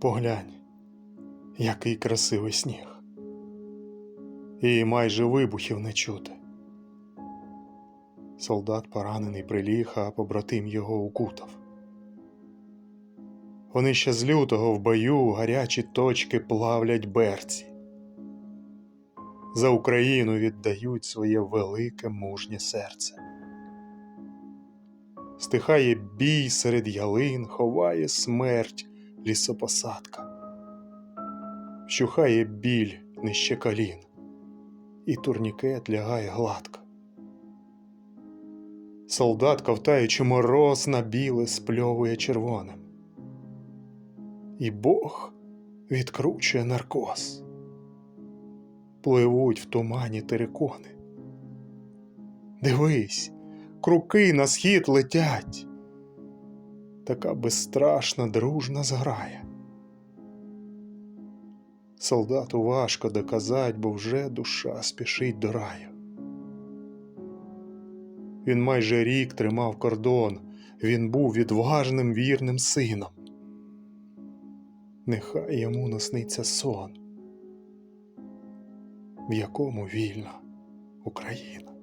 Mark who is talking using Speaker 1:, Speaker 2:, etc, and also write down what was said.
Speaker 1: Поглянь, який красивий сніг. І майже вибухів не чути. Солдат поранений приліг, а побратим його укутав. Вони ще з лютого в бою гарячі точки плавлять берці. За Україну віддають своє велике мужнє серце. Стихає бій серед ялин, ховає смерть лісопосадка. Вщухає біль нижче колін, і турнікет лягає гладко. Солдат, ковтаючи мороз на біле, спльовує червоним. І Бог відкручує наркоз. Пливуть в тумані терикони. Дивись, круки на схід летять. Така безстрашна дружна зграя. Солдату важко доказать, бо вже душа спішить до раю. Він майже рік тримав кордон, він був відважним вірним сином. Нехай йому насниться сон, в якому вільна Україна.